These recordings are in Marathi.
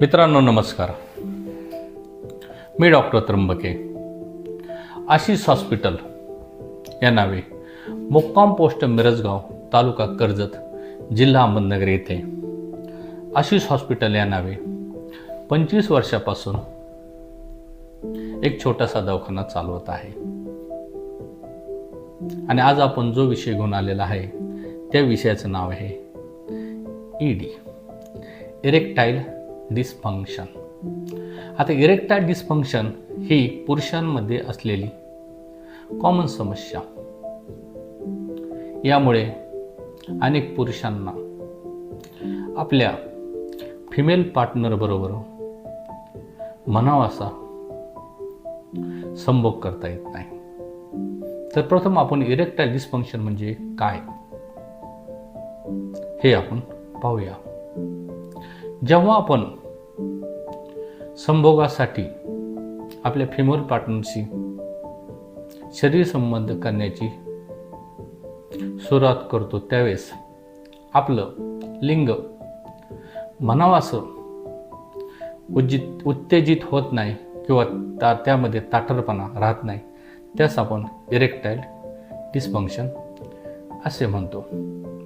मित्रांनो नमस्कार. मी डॉक्टर त्र्यंबके. आशिष हॉस्पिटल या नावे मुक्काम पोस्ट मिरजगाव तालुका कर्जत जिल्हा अहमदनगर येथे. आशिष हॉस्पिटल या नावे पंचवीस वर्षापासून एक छोटासा दवाखाना चालवत आहे. आणि आज आपण जो विषय घेऊन आलेला आहे त्या विषयाचं नाव आहे ईडी इरेक्टाईल डिस्फंक्शन आता इरेक्टाईल डिस्फंक्शन ही पुरुषांमध्ये असलेली कॉमन समस्या. यामुळे अनेक पुरुषांना आपल्या फिमेल पार्टनरबरोबर म्हणावा असा संभोग करता येत नाही. तर प्रथम आपण इरेक्टाईल डिस्फंक्शन म्हणजे काय? हे आपण पाहूया. जेव्हा आपण संभोगासाठी आपल्या फिमेल पार्टनरशी शरीर संबंध करण्याची सुरुवात करतो. त्यावेळेस आपलं लिंग म्हणावासं असं उज्जित उत्तेजित होत नाही किंवा ता त्यामध्ये ताठरपणा राहत नाही. त्यास आपण इरेक्टाईल डिस्फंक्शन असे म्हणतो.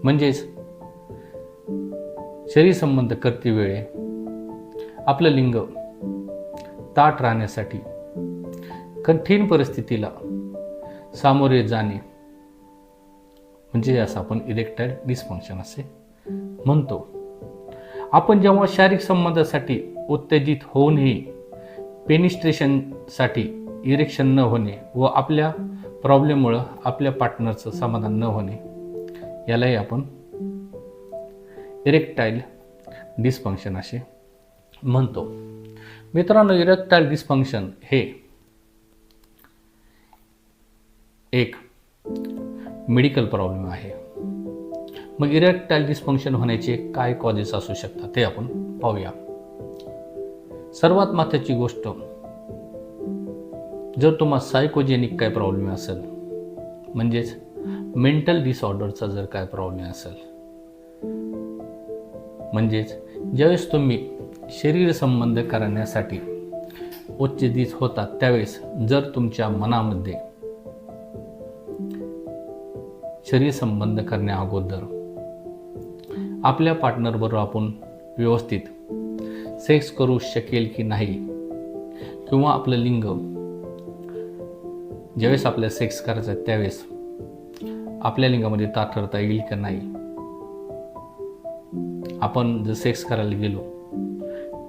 म्हणजेच शरीर संबंध करते वेळे आपलं लिंग ताट राहण्यासाठी. कठीण परिस्थितीला सामोरे जाणे म्हणजे असं आपण इरेक्टाईल डिस्फंक्शन असे म्हणतो. आपण जेव्हा शारीरिक संबंधासाठी उत्तेजित होऊनही पेनिस्ट्रेशनसाठी इरेक्शन न होणे व आपल्या प्रॉब्लेममुळं आपल्या पार्टनरचं समाधान न होणे यालाही आपण इरेक्टाईल डिस्फंक्शन असे म्हणतो. मित्रांनो इरेक्टाईल डिस्फंक्शन हे एक मेडिकल प्रॉब्लेम आहे. मग इरेक्टाईल डिस्फंक्शन होण्याचे काय कॉजेस असू शकतात ते आपण पाहूया. सर्वात महत्त्वाची गोष्ट जर तुम्हाला सायकोजेनिक काय प्रॉब्लेम असेल म्हणजेच मेंटल डिसऑर्डरचा जर काय प्रॉब्लेम असेल म्हणजेच ज्यावेळेस तुम्ही शरीर संबंध करण्यासाठी उच्चदित होतात. त्यावेळेस जर तुमच्या मनामध्ये शरीर संबंध करण्या अगोदर आपल्या पार्टनरबरोबर आपण व्यवस्थित सेक्स करू शकेल की नाही किंवा आपलं लिंग ज्यावेळेस आपल्याला सेक्स करायचं आहे त्यावेळेस आपल्या लिंगामध्ये ताठरता येईल का नाही? आपण जर सेक्स करायला गेलो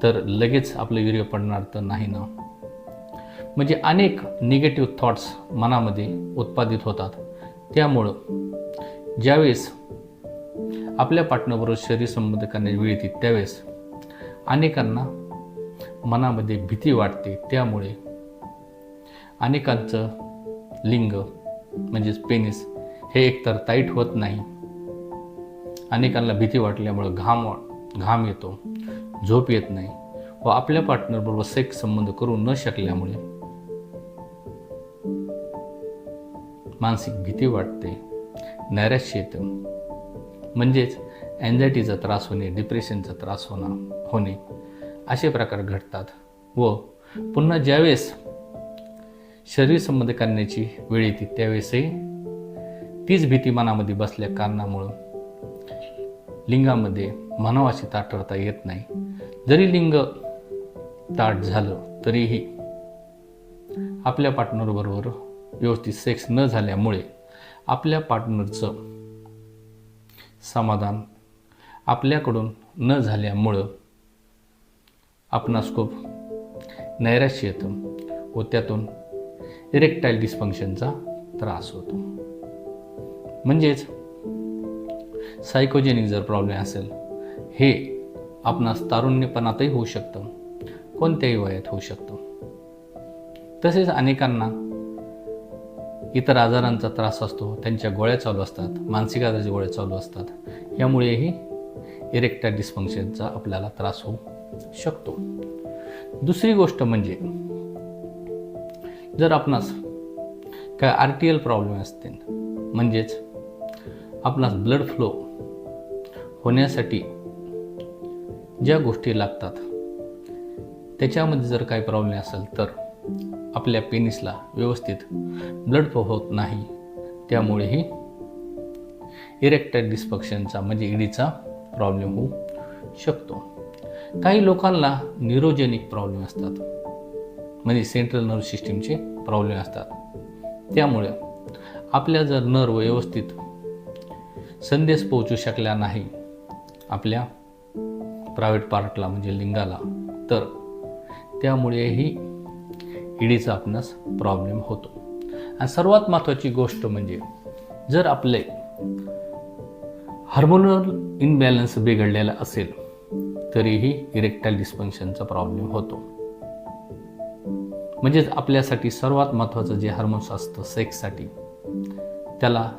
तर लगेच आपलं वीर्य पडणार तर नाही ना? म्हणजे अनेक निगेटिव्ह थॉट्स मनामध्ये उत्पादित होतात. त्यामुळं ज्यावेळेस आपल्या पार्टनरबरोबर शरीर संबंध करण्याची वेळ येते त्यावेळेस अनेकांना मनामध्ये भीती वाटते. त्यामुळे अनेकांचं लिंग म्हणजेच पेनिस हे एकतर टाईट होत नाही. अनेकांना भीती वाटल्यामुळं घाम घाम येतो. झोप येत नाही व आपल्या पार्टनरबरोबर सेक्स संबंध करू न शकल्यामुळे मानसिक भीती वाटते. नैराश्य येतं. म्हणजेच अँझायटीचा त्रास होणे डिप्रेशनचा त्रास होणं होणे असे प्रकार घडतात व पुन्हा ज्यावेळेस शरीर संबंध करण्याची वेळ येते त्यावेळेसही तीच भीती मनामध्ये बसल्या कारणामुळं लिंगामध्ये म्हणावाशी ताठरता येत नाही. जरी लिंग ताट झालं तरीही आपल्या पार्टनरबरोबर व्यवस्थित सेक्स न झाल्यामुळे आपल्या पार्टनरचं समाधान आपल्याकडून न झाल्यामुळं आपणास खूप नैराश्य येतं व त्यातून इरेक्टाईल डिस्फंक्शनचा त्रास होतो. म्हणजेच सायकोजेनिक जर प्रॉब्लेम असेल हे आपणास तारुण्यपणातही होऊ शकतं. कोणत्याही वयात होऊ शकतं. तसेच अनेकांना इतर आजारांचा त्रास असतो त्यांच्या गोळ्या चालू असतात मानसिक आजाराच्या गोळ्या चालू असतात. यामुळेही इरेक्टाईल डिस्फंक्शनचा आपल्याला त्रास होऊ शकतो. दुसरी गोष्ट म्हणजे जर आपणास काय आर टी एल प्रॉब्लेम असतील म्हणजेच आपणास ब्लड फ्लो होण्यासाठी ज्या गोष्टी लागतात त्याच्यामध्ये जर काही प्रॉब्लेम असेल तर आपल्या पेनिसला व्यवस्थित ब्लड फ्लो होत नाही. त्यामुळेही इरेक्टेड डिस्फक्शनचा म्हणजे इडीचा प्रॉब्लेम होऊ शकतो. काही लोकांना न्यूरोजेनिक प्रॉब्लेम असतात. म्हणजे सेंट्रल नर्व सिस्टीमचे प्रॉब्लेम असतात. त्यामुळे आपल्या जर नर्व व्यवस्थित संदेश पोहोचू शकला नाही आपल्या प्रायव्हेट पार्टला म्हणजे लिंगाला. तर त्यामुळेही इडीचा आपणास प्रॉब्लेम होतो. आणि सर्वात महत्त्वाची गोष्ट म्हणजे जर आपले हार्मोनल इनबॅलन्स बिघडलेला असेल तरीही इरेक्टाईल डिस्फंक्शनचा प्रॉब्लेम होतो. म्हणजेच आपल्यासाठी सर्वात महत्त्वाचं जे हार्मोन्स असतं सेक्ससाठी त्याला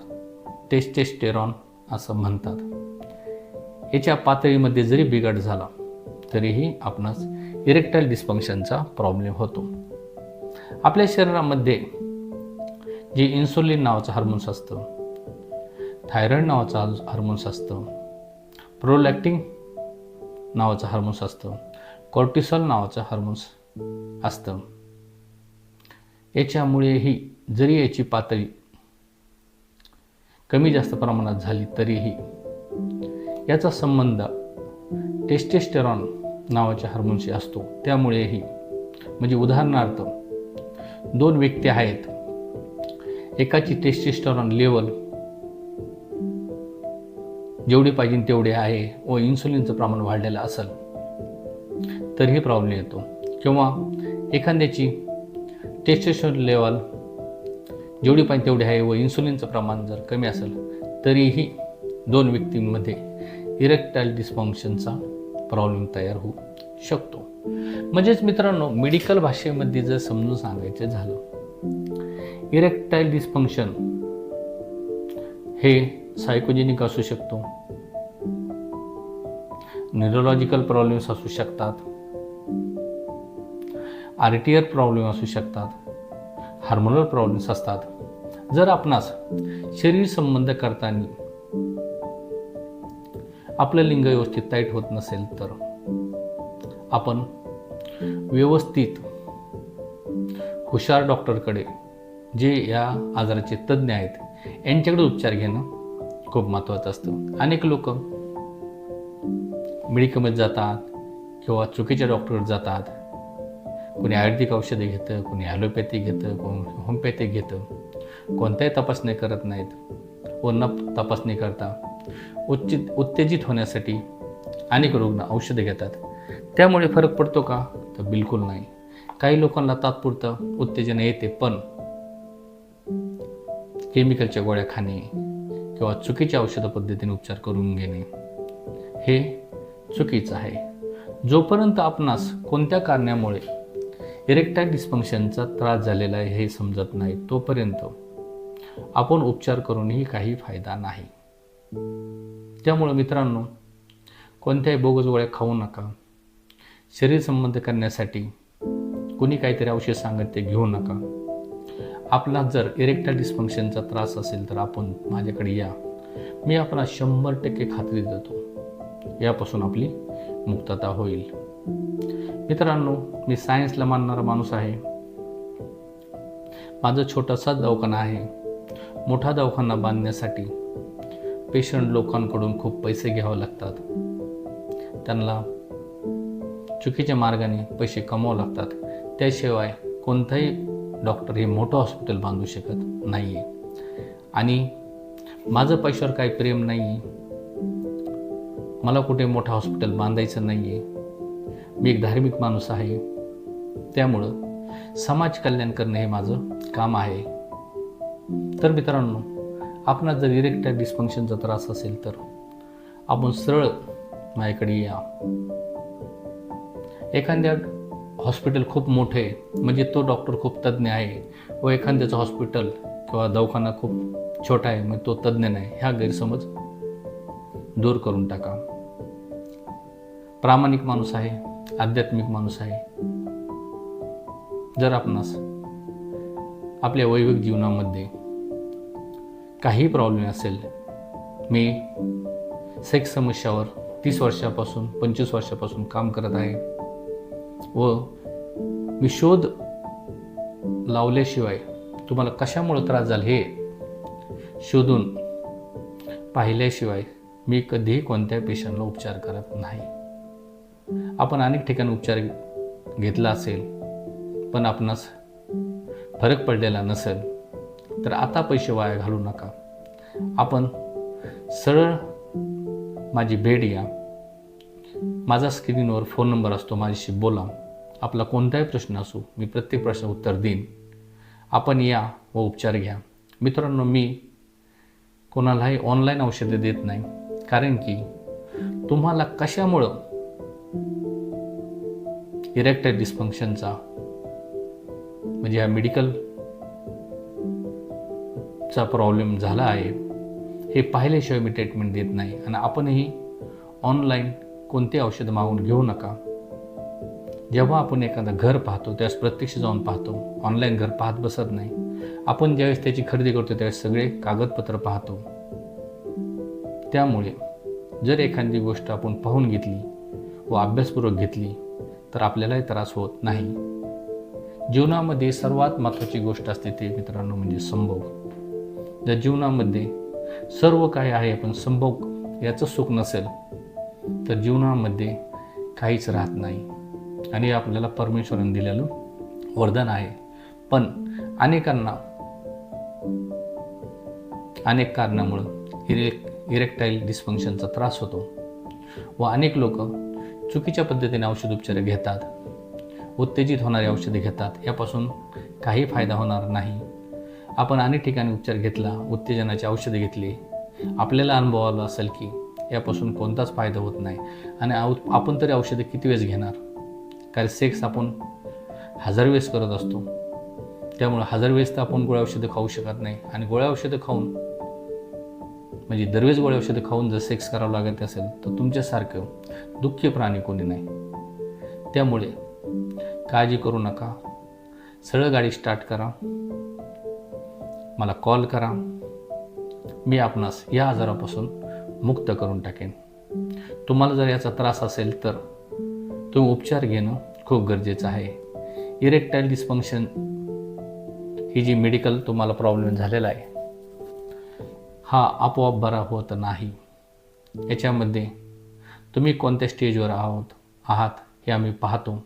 टेस्टेस्टेरॉन असं म्हणतात. याच्या पातळीमध्ये जरी बिघड झाला तरीही आपणास इरेक्टाईल डिस्फंक्शनचा प्रॉब्लेम होतो. आपल्या शरीरामध्ये जे इन्सुलिन नावाचं हार्मोन्स असतं थायरॉइड नावाचं हार्मोन्स असतं प्रोलॅक्टिंग नावाचं हार्मोन्स असतं कॉर्टिसॉल नावाचं हार्मोन्स असतं. याच्यामुळेही जरी याची पातळी कमी जास्त प्रमाणात झाली तरीही याचा संबंध टेस्टेस्टेरॉन नावाच्या हार्मोनशी असतो. त्यामुळेही म्हणजे उदाहरणार्थ दोन व्यक्ती आहेत. एकाची टेस्टेस्टेरॉन लेवल जेवढी पाहिजे तेवढे आहे व इन्सुलिनचं प्रमाण वाढलेलं असेल तरीही प्रॉब्लेम येतो. किंवा एखाद्याची टेस्टेस्टेरॉन लेवल जेवढी पाहिजे तेवढी आहे व इन्सुलिनचं प्रमाण जर कमी असेल तरीही दोन व्यक्तींमध्ये इरेक्टाईल डिस्फंक्शनचा प्रॉब्लेम तयार होऊ शकतो. म्हणजेच मित्रांनो मेडिकल भाषेमध्ये जर समजून सांगायचं झालं इरेक्टाईल डिस्फंक्शन हे सायकोजेनिक असू शकतो न्यूरोलॉजिकल प्रॉब्लेम्स असू शकतात आरटीआर प्रॉब्लेम असू शकतात हार्मोनल प्रॉब्लेम्स असतात. जर आपणास शरीर संबंध करताना आपलं लिंग व्यवस्थित टाईट होत नसेल तर. आपण व्यवस्थित हुशार डॉक्टरकडे जे या आजाराचे तज्ज्ञ आहेत यांच्याकडे उपचार घेणं खूप महत्त्वाचं असतं. अनेक लोक मेडिकलमध्ये जातात किंवा चुकीच्या डॉक्टरकडे जातात. कोणी आयुर्वेदिक औषधे घेतं कोणी ॲलोपॅथी घेतं कोणी होमिओपॅथी घेतं. कोणत्याही तपासणी करत नाहीत. व न तपासणी करता. उच्चित उत्तेजित होण्यासाठी अनेक रुग्ण औषधे घेतात. त्यामुळे फरक पडतो का? तर बिलकुल नाही. काही लोकांना तात्पुरतं उत्तेजन येते पण केमिकलच्या गोळ्या खाणे किंवा चुकीच्या औषध पद्धतीने उपचार करून घेणे हे चुकीचं आहे. जोपर्यंत आपणास कोणत्या कारणामुळे इरेक्टाईल डिस्फंक्शनचा त्रास झालेला आहे हे समजत नाही तोपर्यंत आपण उपचार करूनही काही फायदा नाही. त्यामुळं मित्रांनो कोणत्याही बोगस गोळ्या खाऊ नका. शरीर संबंध करण्यासाठी कोणी काहीतरी औषध सांगत ते घेऊ नका. आपला जर इरेक्टाईल डिस्फंक्शनचा त्रास असेल तर आपण माझ्याकडे या. मी आपला शंभर टक्के खात्री देतो. यापासून आपली मुक्तता होईल. मित्रांनो मी सायन्सला मानणारा माणूस आहे. माझा छोटासा दवाखाना आहे. मोठा दवाखाना बांधण्यासाठी पेशंट लोकांकडून खूप पैसे घ्यावे लागतात. त्यांना चुकीच्या मार्गाने पैसे कमावं लागतात. त्याशिवाय कोणताही डॉक्टर हे मोठं हॉस्पिटल बांधू शकत नाही आहे आणि माझं पैशावर काही प्रेम नाही आहे मला कुठे मोठं हॉस्पिटल बांधायचं नाही आहे मी एक धार्मिक माणूस आहे. त्यामुळं समाज कल्याण करणे हे माझं काम आहे. तर मित्रांनो आपणास जर इरेक्टाईल डिस्फंक्शनचा त्रास असेल तर आपण सरळ माझ्याकडे या. एखाद्या हॉस्पिटल खूप मोठे म्हणजे तो डॉक्टर खूप तज्ज्ञ आहे व एखाद्याचं हॉस्पिटल किंवा दवाखाना खूप छोटा आहे मग तो तज्ज्ञ नाही ह्या गैरसमज दूर करून टाका. प्रामाणिक माणूस आहे आध्यात्मिक माणूस आहे. जर आपणास आपल्या वैविक जीवनामध्ये काही प्रॉब्लेम असेल मी सेक्स समस्यावर तीस वर्षापासून पंचवीस वर्षापासून काम करत आहे. व मी शोध लावल्याशिवाय तुम्हाला कशामुळे त्रास झाला हे शोधून पाहिल्याशिवाय मी कधीही कोणत्या पेशंटला उपचार करत नाही. आपण अनेक ठिकाणी उपचार घेतला असेल पण आपणास फरक पडलेला नसेल. तर आता पैसे वाया घालू नका. आपण सरळ माझी भेट घ्या. माझा स्क्रीनवर फोन नंबर असतो माझ्याशी बोला. आपला कोणताही प्रश्न असो मी प्रत्येक प्रश्न उत्तर देईन. आपण या व उपचार घ्या. मित्रांनो मी कोणालाही ऑनलाईन औषधे देत नाही. कारण की तुम्हाला कशामुळं इरेक्टाईल डिस्फंक्शनचा म्हणजे हा मेडिकल चा प्रॉब्लेम झाला आहे हे पाहिल्याशिवाय मी ट्रीटमेंट देत नाही आणि आपणही ऑनलाईन कोणते औषध मागून घेऊ नका. जेव्हा आपण एखादं घर पाहतो त्यावेळेस प्रत्यक्ष जाऊन पाहतो ऑनलाईन घर पाहत बसत नाही. आपण ज्यावेळेस त्याची खरेदी करतो त्यावेळेस सगळे कागदपत्र पाहतो. त्यामुळे जर एखादी गोष्ट आपण पाहून घेतली व अभ्यासपूर्वक घेतली तर आपल्यालाही त्रास होत नाही. जीवनामध्ये सर्वात महत्त्वाची गोष्ट असते ते मित्रांनो म्हणजे संभोग. ज्या जीवनामध्ये सर्व काही आहे पण संभोग याचं सुख नसेल तर जीवनामध्ये काहीच राहत नाही. आणि आपल्याला परमेश्वराने दिलेलं वरदान आहे. पण अनेकांना अनेक कारणामुळं इरेक इरेक्टाईल डिस्फंक्शनचा त्रास होतो. व अनेक लोक चुकीच्या पद्धतीने औषधोपचार घेतात उत्तेजित होणारी औषधे घेतात. यापासून काही फायदा होणार नाही. आपण अनेक ठिकाणी उपचार घेतला उत्तेजनाची औषधे घेतली. आपल्याला अनुभव आला असेल की यापासून कोणताच फायदा होत नाही. आणि आपण तरी औषधे किती वेळेस घेणार? कारण सेक्स आपण हजार वेळेस करत असतो. त्यामुळे हजार वेळेस तर आपण गोळ्या औषधं खाऊ शकत नाही. आणि गोळ्या औषधं खाऊन म्हणजे दरवेळेस गोळ्या औषधं खाऊन जर सेक्स करावं लागत असेल तर तुमच्यासारखं दुःखी प्राणी कोणी नाही. त्यामुळे काळजी करू नका. सरळ गाडी स्टार्ट करा. मला कॉल करा. मी आपणास या आजारापासून मुक्त करून टाकेन. तुम्हाला जर याचा त्रास असेल तर तुम्ही उपचार घेणं खूप गरजेचं आहे. इरेक्टाईल डिस्फंक्शन ही जी मेडिकल तुम्हाला प्रॉब्लेम झालेला आहे हा आपोआप बरा होत नाही. याच्यामध्ये तुम्ही कोणत्या स्टेजवर आहोत आहात हे आम्ही पाहतो.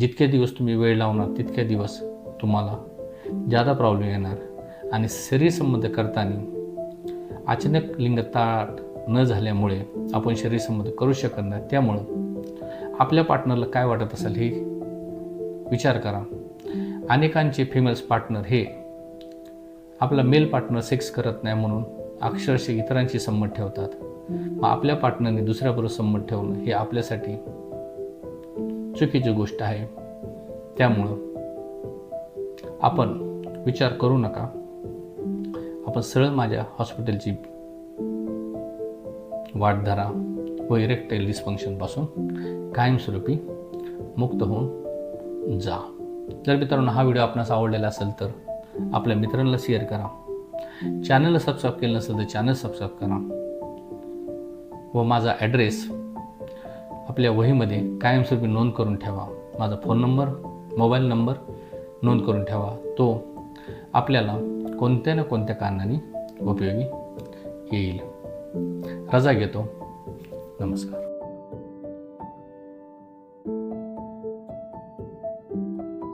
जितके दिवस तुम्ही वेळ लावणार तितके दिवस तुम्हाला जादा प्रॉब्लेम येणार आणि शरीरसंबंध करताना अचानक लिंग ताट न झाल्यामुळे आपण शरीरसंबंध करू शकत नाही. त्यामुळं आपल्या पार्टनरला काय वाटत असेल हे विचार करा. अनेकांचे फिमेल्स पार्टनर हे आपला मेल पार्टनर सेक्स करत नाही म्हणून अक्षरशः इतरांशी संमत ठेवतात. मग आपल्या पार्टनरने दुसऱ्याबरोबर संमत ठेवणं हे आपल्यासाठी चुकीची गोष्ट आहे. त्यामुळं आपण विचार करू नका. आपण सरळ माझ्या हॉस्पिटलची वाट धरा व इरेक्टाईल डिस्फंक्शनपासून कायमस्वरूपी मुक्त होऊन जा. जर मित्रांनो हा व्हिडिओ आपणास आवडलेला असेल तर आपल्या मित्रांना शेअर करा. चॅनलला सबस्क्राईब केलं नसेल तर चॅनल सबस्क्राईब करा. व माझा ॲड्रेस आपल्या वहीमध्ये कायमस्वरूपी नोंद करून ठेवा. माझा फोन नंबर मोबाईल नंबर नोंद करून ठेवा. तो आपल्याला कोणत्या ना कोणत्या कारणाने उपयोगी येईल. रजा घेतो. नमस्कार.